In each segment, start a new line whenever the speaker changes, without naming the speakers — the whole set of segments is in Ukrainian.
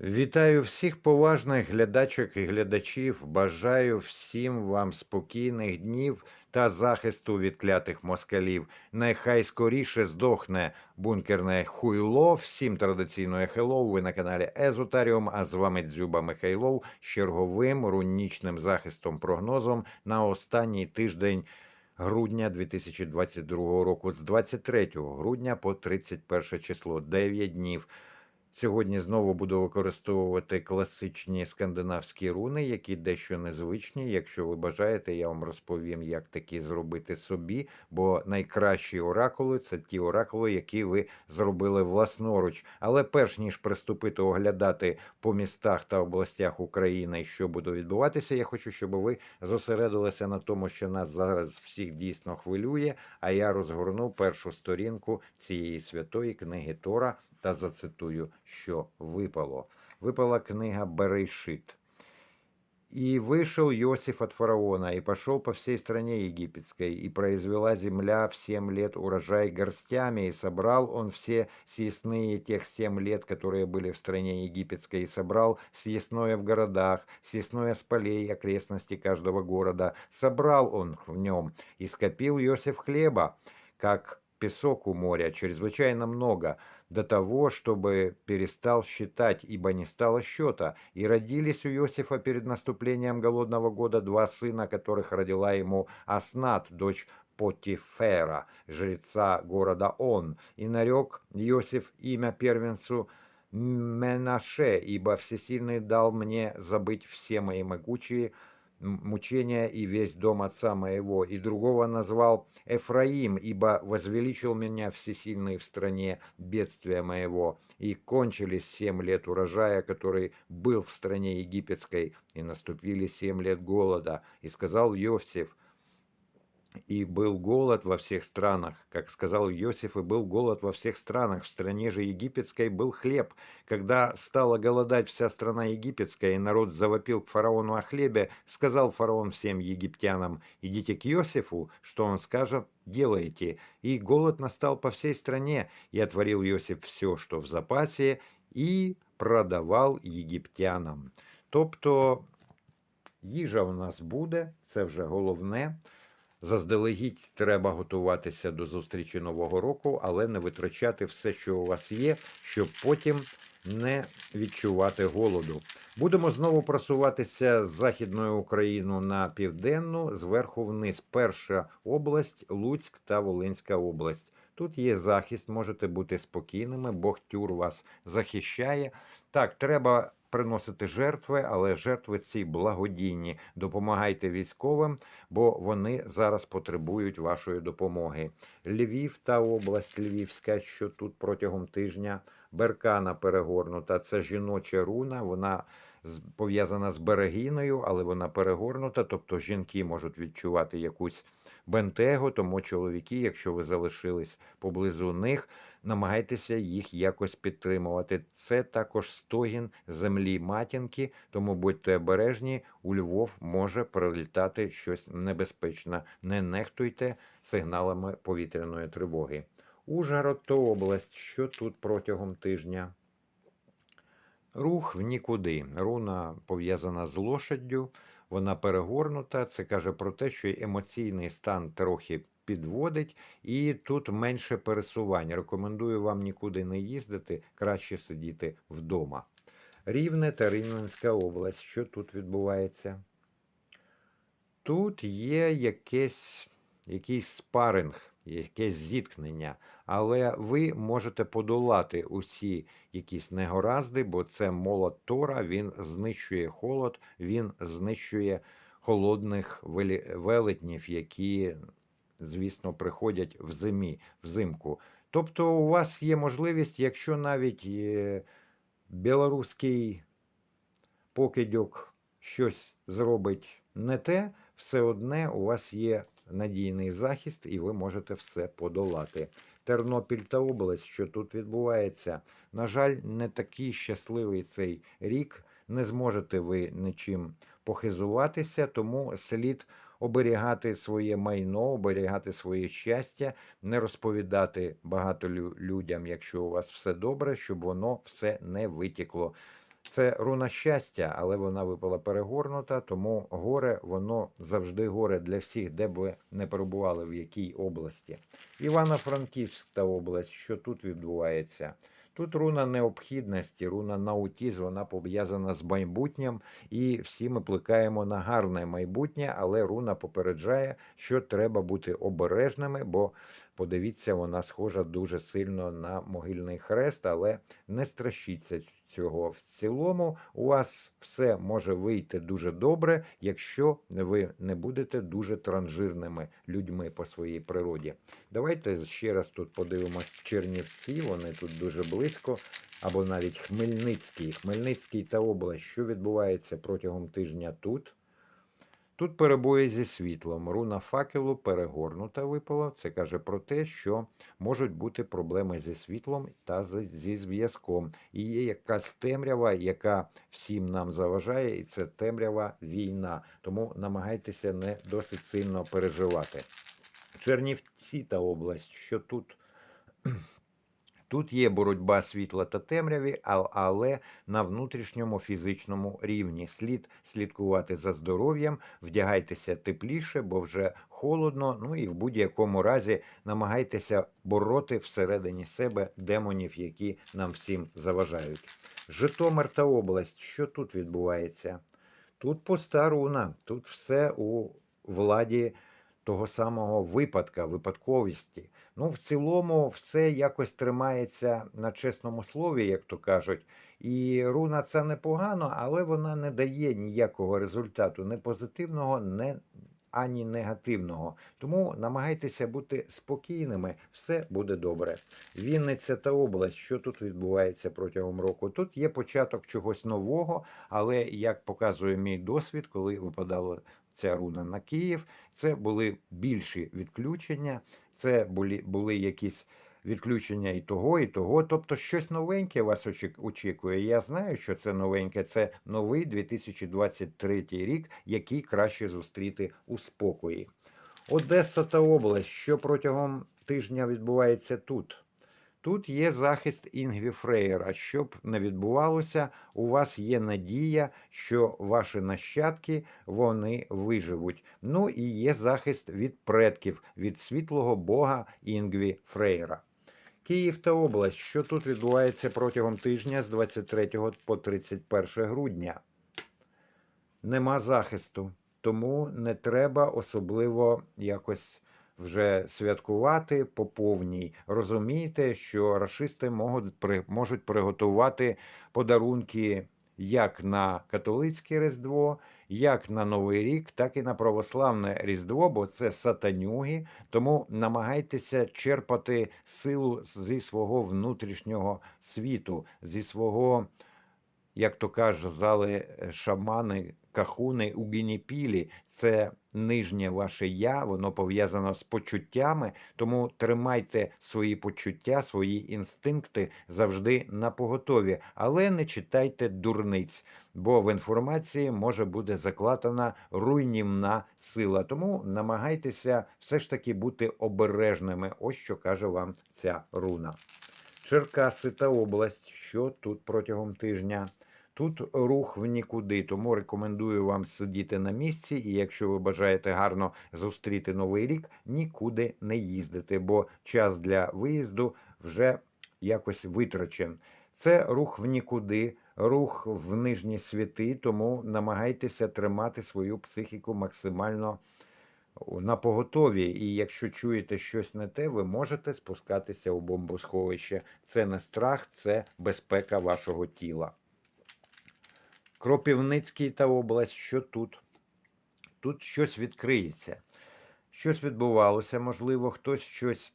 Вітаю всіх поважних глядачок і глядачів. Бажаю всім вам спокійних днів та захисту від клятих москалів. Нехай скоріше здохне бункерне хуйло. Всім традиційної хеллоу. Ви на каналі Езотаріум. А з вами Дзюба Михайлов з черговим рунічним захистом прогнозом на останній тиждень. Грудня 2022 року з 23 грудня по 31 число 9 днів. Сьогодні знову буду використовувати класичні скандинавські руни, які дещо незвичні. Якщо ви бажаєте, я вам розповім, як такі зробити собі. Бо найкращі оракули це ті оракули, які ви зробили власноруч. Але перш ніж приступити оглядати по містах та областях України, що буде відбуватися, я хочу, щоб ви зосередилися на тому, що нас зараз всіх дійсно хвилює. А я розгорну першу сторінку цієї святої книги Тора та зацитую, що випало. Випала книга Берешит. «И вышел Иосиф от фараона, и пошел по всей стране египетской, и произвела земля в семь лет урожай горстями, и собрал он все съестные тех семь лет, которые были в стране египетской, и собрал съестное в городах, съестное с полей окрестности каждого города. Собрал он в нем, и скопил Иосиф хлеба, как песок у моря, чрезвычайно много, до того, чтобы перестал считать, ибо не стало счета. И родились у Иосифа перед наступлением голодного года два сына, которых родила ему Аснат, дочь Потифера, жреца города Он. И нарек Иосиф имя первенцу Менаше, ибо Всесильный дал мне забыть все мои могучие мучения и весь дом отца моего, и другого назвал Эфраим, ибо возвеличил меня всесильный в стране бедствия моего, и кончились семь лет урожая, который был в стране египетской, и наступили семь лет голода. И сказал Иосиф, и был голод во всех странах, как сказал Иосиф, и был голод во всех странах. В стране же египетской был хлеб. Когда стала голодать вся страна египетская, и народ завопил к фараону о хлебе, сказал фараон всем египтянам, идите к Иосифу, что он скажет, делайте. И голод настал по всей стране, и отворил Иосиф все, что в запасе, и продавал єгиптянам. Тобто їжа в нас буде, це вже головне. Заздалегідь треба готуватися до зустрічі Нового року, але не витрачати все, що у вас є, щоб потім не відчувати голоду. Будемо знову просуватися з Західною Україну на південну, зверху вниз. Перша область, Луцьк та Волинська область. Тут є захист, можете бути спокійними, Бог тюр вас захищає. Так, треба приносити жертви, але жертви ці благодійні. Допомагайте військовим, бо вони зараз потребують вашої допомоги. Львів та область Львівська, що тут протягом тижня беркана перегорнута. Це жіноча руна. Вона пов'язана з берегиною, але вона перегорнута. Тобто жінки можуть відчувати якусь бентегу, тому чоловіки, якщо ви залишились поблизу них, намагайтеся їх якось підтримувати. Це також стогін землі матінки, тому будьте обережні, у Львов може прилітати щось небезпечне. Не нехтуйте сигналами повітряної тривоги. Ужгород то область, що тут протягом тижня. Рух в нікуди. Руна пов'язана з лошаддю, вона перегорнута. Це каже про те, що емоційний стан трохи підводить, і тут менше пересувань. Рекомендую вам нікуди не їздити, краще сидіти вдома. Рівне та Рівненська область. Що тут відбувається? Тут є якесь, якийсь спаринг, якесь зіткнення, але ви можете подолати усі якісь негаразди, бо це молот Тора, він знищує холод, він знищує холодних велетнів, які, звісно, приходять в зимі, взимку. Тобто у вас є можливість, якщо навіть е, білоруський покидьок щось зробить не те, все одне у вас є надійний захист, і ви можете все подолати. Тернопіль та область, що тут відбувається. На жаль, не такий щасливий цей рік. Не зможете ви нічим похизуватися, тому слід оберігати своє майно, оберігати своє щастя, не розповідати багато лю- людям, якщо у вас все добре, щоб воно все не витікло. Це руна щастя, але вона випала перегорнута, тому горе, воно завжди горе для всіх, де б ви не перебували, в якій області. Івано-Франківськ та область, що тут відбувається? Тут руна необхідності, руна наутіз, вона пов'язана з майбутнім, і всі ми плекаємо на гарне майбутнє, але руна попереджає, що треба бути обережними, бо подивіться, вона схожа дуже сильно на могильний хрест, але не страшіться цього. В цілому у вас все може вийти дуже добре, якщо ви не будете дуже транжирними людьми по своїй природі. Давайте ще раз тут подивимось Чернівці, вони тут дуже близько, або навіть Хмельницький. Хмельницький та область, що відбувається протягом тижня тут. Тут перебої зі світлом. Руна факелу перегорнута випала. Це каже про те, що можуть бути проблеми зі світлом та зі зв'язком. І є якась темрява, яка всім нам заважає, і це темрява війна. Тому намагайтеся не досить сильно переживати. Чернівці та область, що тут. Тут є боротьба світла та темряві, але на внутрішньому фізичному рівні. Слід слідкувати за здоров'ям, вдягайтеся тепліше, бо вже холодно. Ну і в будь-якому разі намагайтеся бороти всередині себе демонів, які нам всім заважають. Житомир та область, що тут відбувається? Тут пуста руна, тут все у владі того самого випадка, випадковості. Ну, в цілому, все якось тримається на чесному слові, як то кажуть. І руна це непогано, але вона не дає ніякого результату, не позитивного, не ані негативного. Тому намагайтеся бути спокійними, все буде добре. Вінниця та область, що тут відбувається протягом року? Тут є початок чогось нового, але як показує мій досвід, коли випадала ця руна на Київ, це були більші відключення, це були, були якісь відключення і того, і того. Тобто щось новеньке вас очі- очікує. Я знаю, що це новеньке. Це новий 2023 рік, який краще зустріти у спокої. Одеса та область, що протягом тижня відбувається тут. Тут є захист Інгві Фрейера. Щоб не відбувалося, у вас є надія, що ваші нащадки вони виживуть. Ну і є захист від предків, від світлого бога Інгві Фрейера. Київ та область, що тут відбувається протягом тижня з 23 по 31 грудня. Нема захисту, тому не треба особливо якось вже святкувати по повній. Розумійте, що рашисти можуть, при- можуть приготувати подарунки як на католицьке Різдво, як на Новий рік, так і на православне Різдво, бо це сатанюги. Тому намагайтеся черпати силу зі свого внутрішнього світу, зі свого, як то казали е, шамани, кахуни у Гініпілі. Це нижнє ваше я, воно пов'язано з почуттями, тому тримайте свої почуття, свої інстинкти завжди на поготові, але не читайте дурниць, бо в інформації може бути закладена руйнівна сила. Тому намагайтеся все ж таки бути обережними. Ось що каже вам ця руна. Черкаси та область, що тут протягом тижня. Тут рух в нікуди, тому рекомендую вам сидіти на місці, і якщо ви бажаєте гарно зустріти новий рік, нікуди не їздити, бо час для виїзду вже якось витрачен. Це рух в нікуди, рух в нижні світи, тому намагайтеся тримати свою психіку максимально на поготові. І якщо чуєте щось не те, ви можете спускатися у бомбосховище. Це не страх, це безпека вашого тіла. Кропівницький та область, що тут? Тут щось відкриється. Щось відбувалося, можливо, хтось щось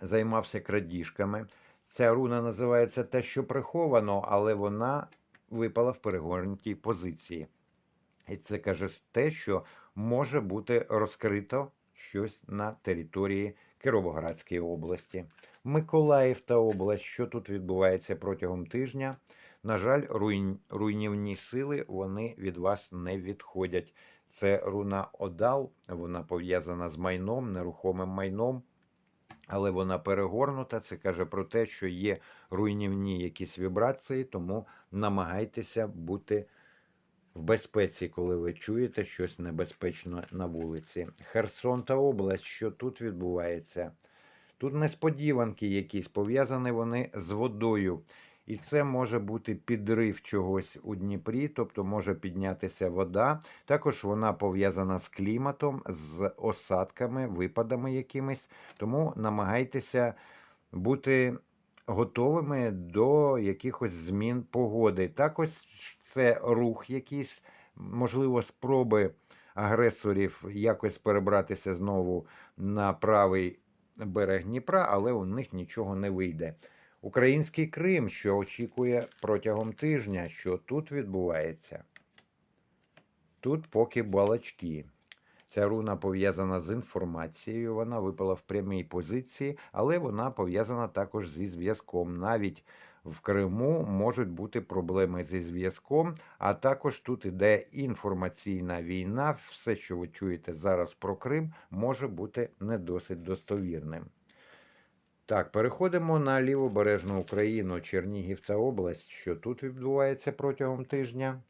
займався крадіжками. Ця руна називається те, що приховано, але вона випала в перегорнутій позиції. І це каже те, що може бути розкрито щось на території Кіровоградської області. Миколаїв та область, що тут відбувається протягом тижня. На жаль, руйн... руйнівні сили вони від вас не відходять. Це руна Одал, вона пов'язана з майном, нерухомим майном. але вона перегорнута. Це каже про те, що є руйнівні якісь вібрації, тому намагайтеся бути в безпеці, коли ви чуєте щось небезпечно на вулиці. Херсон та область, що тут відбувається? Тут несподіванки якісь, пов'язані вони з водою. І це може бути підрив чогось у Дніпрі, тобто може піднятися вода. Також вона пов'язана з кліматом, з осадками, випадами якимись. Тому намагайтеся бути готовими до якихось змін погоди. Також це рух якийсь, можливо, спроби агресорів якось перебратися знову на правий берег Дніпра, але у них нічого не вийде. Український Крим, що очікує протягом тижня, що тут відбувається. Тут поки балачки. Ця руна пов'язана з інформацією, вона випала в прямій позиції, але вона пов'язана також зі зв'язком. Навіть в Криму можуть бути проблеми зі зв'язком, а також тут іде інформаційна війна. Все, що ви чуєте зараз про Крим, може бути не досить достовірним. Так, переходимо на лівобережну Україну, Чернігів та область. Що тут відбувається протягом тижня?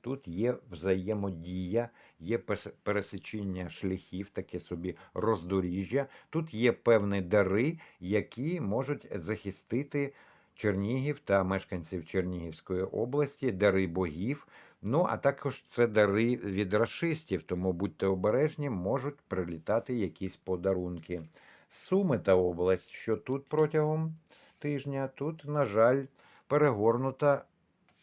Тут є взаємодія, є пересечення шляхів, таке собі роздоріжжя. Тут є певні дари, які можуть захистити Чернігів та мешканців Чернігівської області, дари богів. Ну, а також це дари від рашистів, тому будьте обережні, можуть прилітати якісь подарунки. Суми та область, що тут протягом тижня, тут, на жаль, перегорнута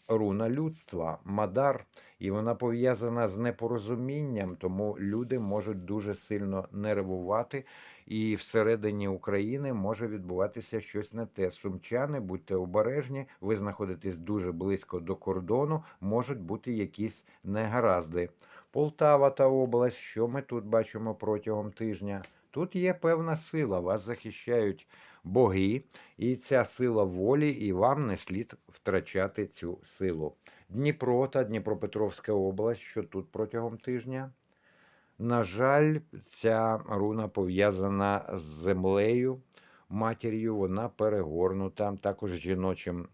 руна людства, Мадар, і вона пов'язана з непорозумінням, тому люди можуть дуже сильно нервувати, і всередині України може відбуватися щось не те. Сумчани, будьте обережні, ви знаходитесь дуже близько до кордону, можуть бути якісь негаразди. Полтава та область, що ми тут бачимо протягом тижня? Тут є певна сила, вас захищають боги, і ця сила волі, і вам не слід втрачати цю силу. Дніпро та Дніпропетровська область, що тут протягом тижня. На жаль, ця руна пов'язана з землею, матір'ю, вона перегорнута, також жіночим.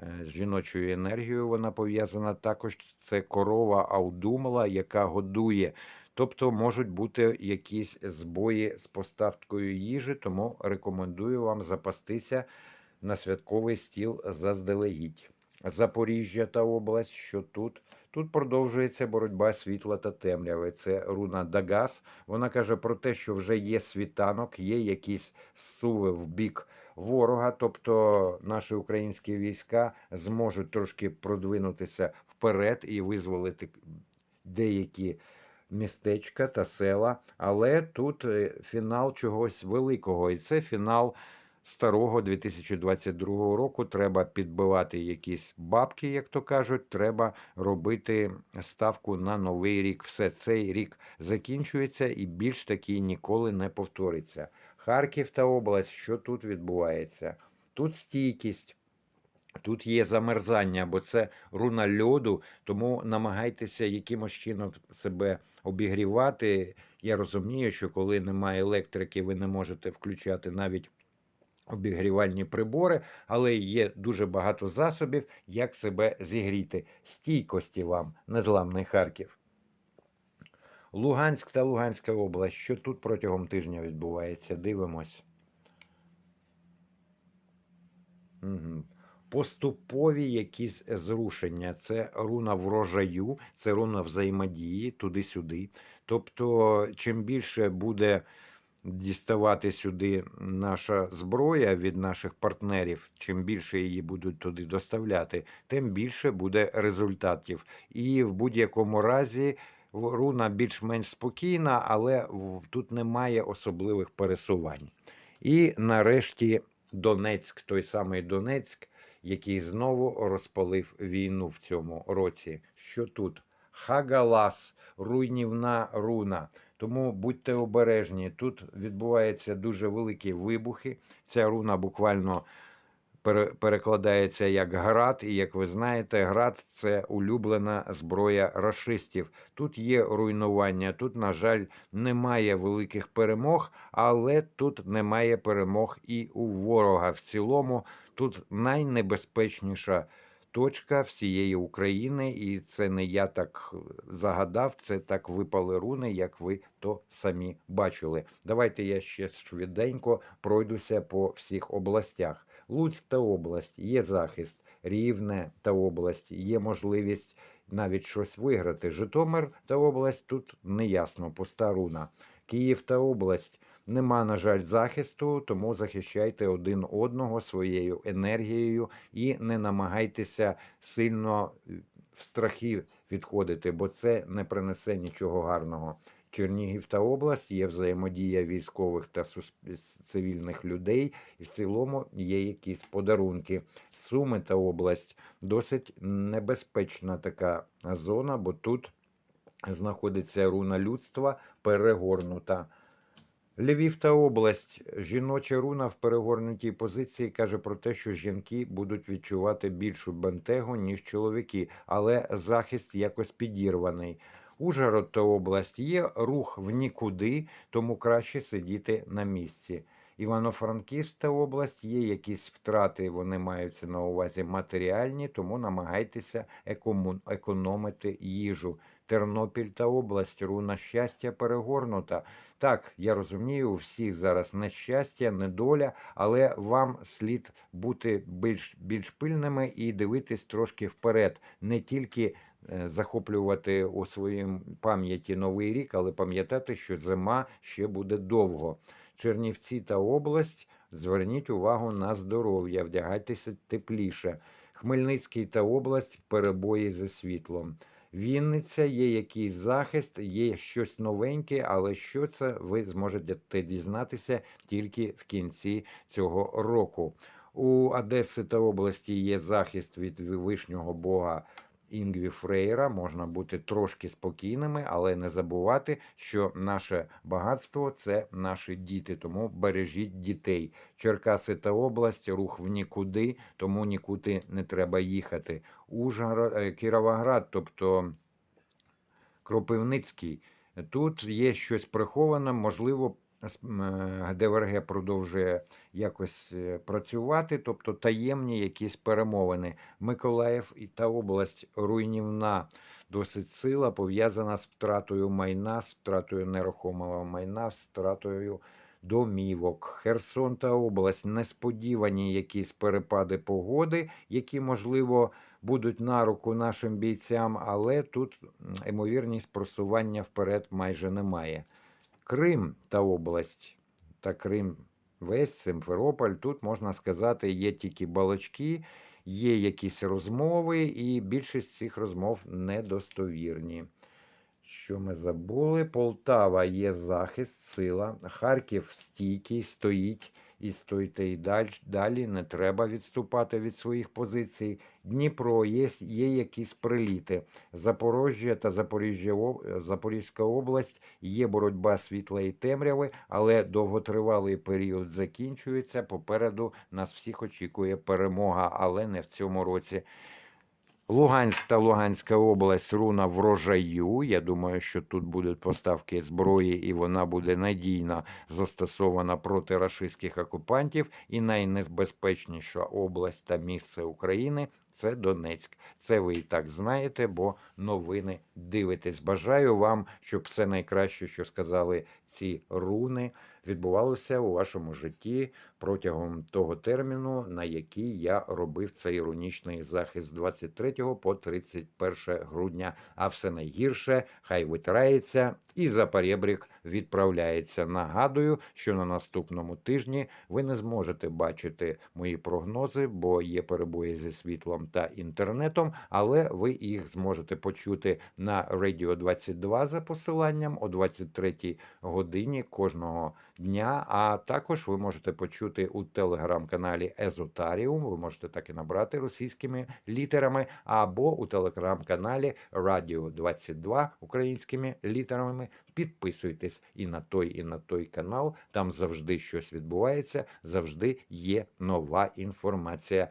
е, З жіночою енергією вона пов'язана також це корова Аудумала, яка годує. Тобто можуть бути якісь збої з поставкою їжі, тому рекомендую вам запастися на святковий стіл заздалегідь. Запоріжжя та область, що тут? Тут продовжується боротьба світла та темряви. Це руна Дагас. Вона каже про те, що вже є світанок, є якісь суви в бік ворога, тобто наші українські війська зможуть трошки продвинутися вперед і визволити деякі містечка та села. Але тут е, фінал чогось великого, і це фінал старого 2022 року. Треба підбивати якісь бабки, як то кажуть. Треба робити ставку на новий рік. Все цей рік закінчується і більш такий ніколи не повториться. Харків та область, що тут відбувається? Тут стійкість. Тут є замерзання, бо це руна льоду, тому намагайтеся якимось чином себе обігрівати. Я розумію, що коли немає електрики, ви не можете включати навіть обігрівальні прибори, але є дуже багато засобів, як себе зігріти. Стійкості вам, незламний Харків. Луганськ та Луганська область. Що тут протягом тижня відбувається? Дивимось. Угу. Поступові якісь зрушення. Це руна врожаю, це руна взаємодії туди-сюди. Тобто, чим більше буде діставати сюди наша зброя від наших партнерів, чим більше її будуть туди доставляти, тим більше буде результатів. І в будь-якому разі руна більш-менш спокійна, але тут немає особливих пересувань. І нарешті Донецьк, той самий Донецьк, який знову розпалив війну в цьому році. Що тут? Хагалас, руйнівна руна. Тому будьте обережні. Тут відбуваються дуже великі вибухи. Ця руна буквально перекладається як град, і як ви знаєте, град це улюблена зброя рашистів. Тут є руйнування, тут, на жаль, немає великих перемог, але тут немає перемог і у ворога. В цілому тут найнебезпечніша точка всієї України, і це не я так загадав, це так випали руни, як ви то самі бачили. Давайте я ще швиденько пройдуся по всіх областях. Луцьк та область є захист, Рівне та область є можливість навіть щось виграти. Житомир та область тут неясно, пуста руна. Київ та область нема, на жаль, захисту, тому захищайте один одного своєю енергією і не намагайтеся сильно е, в страхи відходити, бо це не принесе нічого гарного. Чернігів та область є взаємодія військових та цивільних людей, і в цілому є якісь подарунки. Суми та область досить небезпечна така зона, бо тут знаходиться руна людства перегорнута. Львів та область. Жіноча руна в перегорнутій позиції каже про те, що жінки будуть відчувати більшу бентегу, ніж чоловіки, але захист якось підірваний. Ужгород та область є рух в нікуди, тому краще сидіти на місці. Івано-Франківськ та область є якісь втрати, вони маються на увазі матеріальні, тому намагайтеся економити їжу. Тернопіль та область, руна щастя перегорнута. Так, я розумію, у всіх зараз нещастя, недоля, але вам слід бути більш, більш пильними і дивитись трошки вперед, не тільки захоплювати у своїй пам'яті новий рік, але пам'ятати, що зима ще буде довго. Чернівці та область. Зверніть увагу на здоров'я, вдягайтеся тепліше. Хмельницький та область перебої зі світлом. Вінниця є якийсь захист, є щось новеньке, але що це ви зможете дізнатися тільки в кінці цього року. У Одеси та області є захист від вишнього бога Інгві Фрейра. Можна бути трошки спокійними, але не забувати, що наше багатство це наші діти, тому бережіть дітей. Черкаси та область, рух в нікуди, тому нікуди не треба їхати. Ужгород, е, Кіровоград, тобто Кропивницький. Тут є щось приховане, можливо, ДВРГ продовжує якось е, працювати, тобто таємні якісь перемовини. Миколаїв і та область руйнівна досить сила, пов'язана з втратою майна, з втратою нерухомого майна, з втратою домівок. Херсон та область несподівані якісь перепади погоди, які, можливо, будуть на руку нашим бійцям, але тут ймовірність просування вперед майже немає. Крим та область та Крим весь Симферополь. Тут можна сказати, є тільки балочки, є якісь розмови, і більшість цих розмов недостовірні. Що ми забули? Полтава є захист, сила. Харків стійкий, стоїть і стойте і далі. Далі не треба відступати від своїх позицій. Дніпро є, є якісь приліти. Запорожжя та Запоріжжя, Запорізька область є боротьба світла і темряви, але довготривалий період закінчується. Попереду нас всіх очікує перемога, але не в цьому році. Луганськ та Луганська область руна врожаю. Я думаю, що тут будуть поставки зброї, і вона буде надійно застосована проти рашистських окупантів. І найнебезпечніша область та місце України це Донецьк. Це ви і так знаєте, бо новини дивитесь. Бажаю вам, щоб все найкраще, що сказали ці руни, відбувалося у вашому житті протягом того терміну, на який я робив цей іронічний захист з 23 по 31 грудня. А все найгірше хай витирається і за перебрік відправляється. Нагадую, що на наступному тижні ви не зможете бачити мої прогнози, бо є перебої зі світлом та інтернетом, але ви їх зможете почути на Radio 22 за посиланням о 23 годині кожного дня. А також ви можете почути у телеграм-каналі Езотаріум. Ви можете так і набрати російськими літерами, або у телеграм-каналі Радіо 22 українськими літерами. Підписуйтесь і на той, і на той канал. Там завжди щось відбувається, завжди є нова інформація.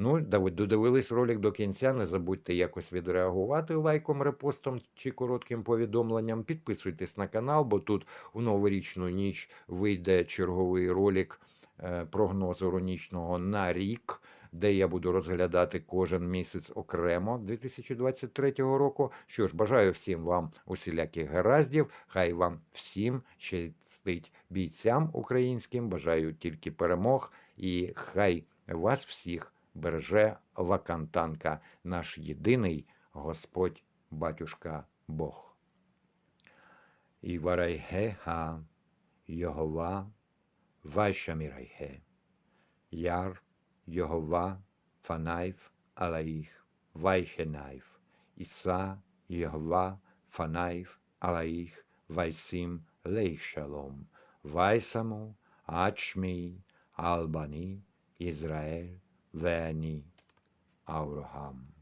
Ну, додивились ролик до кінця. Не забудьте якось відреагувати лайком, репостом чи коротким повідомленням. Підписуйтесь на канал, бо тут у новорічну ніч вийде черговий ролик е, прогнозу ронічного на рік, де я буду розглядати кожен місяць окремо 2023 року. Що ж, бажаю всім вам усіляких гараздів. Хай вам всім щастить бійцям українським. Бажаю тільки перемог, і хай вас всіх береже Вакантанка, наш єдиний Господь, батюшка Бог. І варайгеха Йогова Вайшамірайге, Яр Йогова Фанайф Алаїх Вайхенайф, Іса Йогова Фанайф Алаїх Вайсим Лейшалом, Вайсаму Ачмій Албані Ізраїль Veni, Abraham.